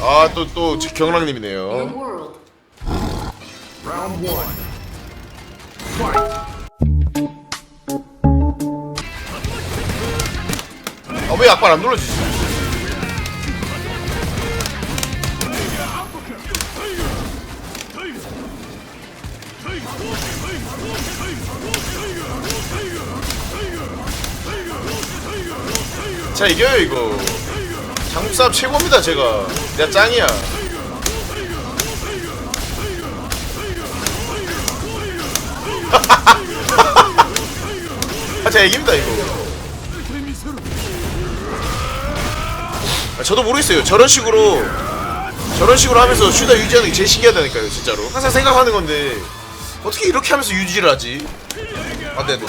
아또 또 Your 경락님이네요. world. 아왜 약발 안 눌러주지? 자 이겨요 이거 장국 싸움 최고입니다 제가 내가 짱이야 아 제가 이깁니다 이거 아, 저도 모르겠어요. 저런 식으로 저런 식으로 하면서 슈다 유지하는 게 제일 신기하다니까요, 진짜로. 항상 생각하는 건데 어떻게 이렇게 하면서 유지를 하지? 안 돼, 안 돼.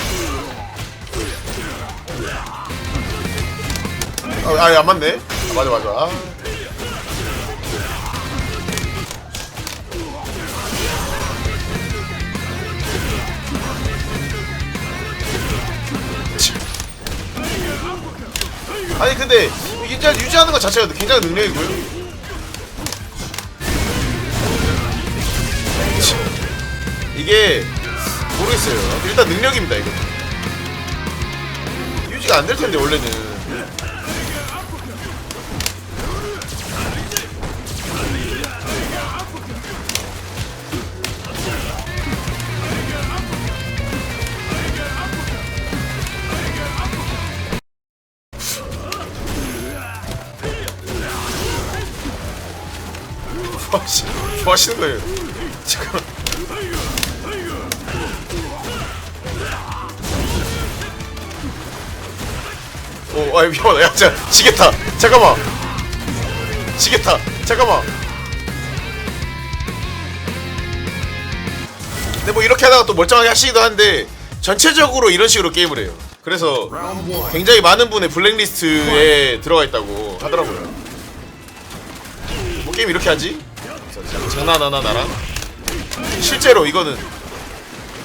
아, 아니, 안 맞네. 아, 맞아, 맞아. 아. 치. 아니 근데 이게 유지하는 것 자체가 굉장히 능력이고요. 이게 모르겠어요. 일단 능력입니다 이거. 유지가 안 될 텐데 원래는. 뭐, 하시, 뭐 하시는 거예요? 지금. 오, 아이 미안하다. 야, 자, 지겠다. 잠깐만. 지겠다. 잠깐만. 근데 뭐 이렇게 하다가 또 멀쩡하게 하시기도 한데 전체적으로 이런 식으로 게임을 해요. 그래서. 굉장히 많은 분의 블랙리스트에 들어가 있다고 하더라고요. 뭐 게임 이렇게 하지? 자, 장난하나 나랑? 실제로 이거는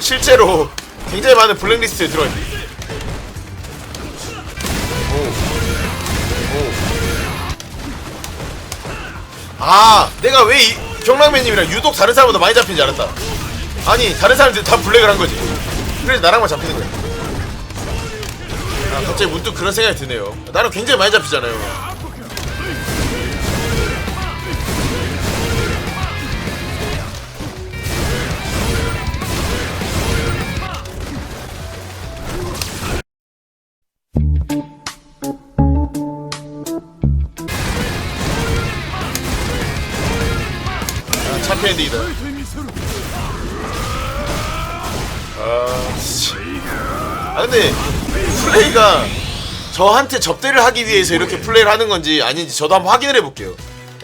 실제로 굉장히 많은 블랙리스트에 들어가 있네. 오. 오. 아, 내가 왜 이, 경락맨님이랑 유독 다른 사람보다 많이 잡힌지 알았다. 아니, 다른 사람들 다 블랙을 한 거지. 그래서 나랑만 잡히는 거야. 아, 갑자기 문득 그런 생각이 드네요. 나는 굉장히 많이 잡히잖아요. 아, 챔피언이다. 아, 씨. 아 근데 플레이가 저한테 접대를 하기 위해서 이렇게 플레이를 하는 건지 아닌지 저도 한번 확인을 해볼게요.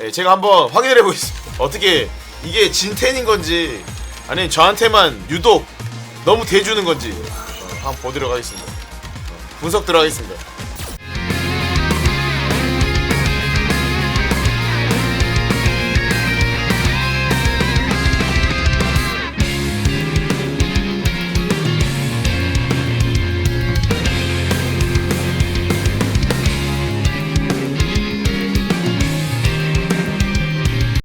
예, 제가 한번 확인을 해보겠습니다. 어떻게 이게 진텐인 건지 아니면 저한테만 유독 너무 대주는 건지 어, 한번 보도록 하겠습니다. 어, 분석 들어가겠습니다.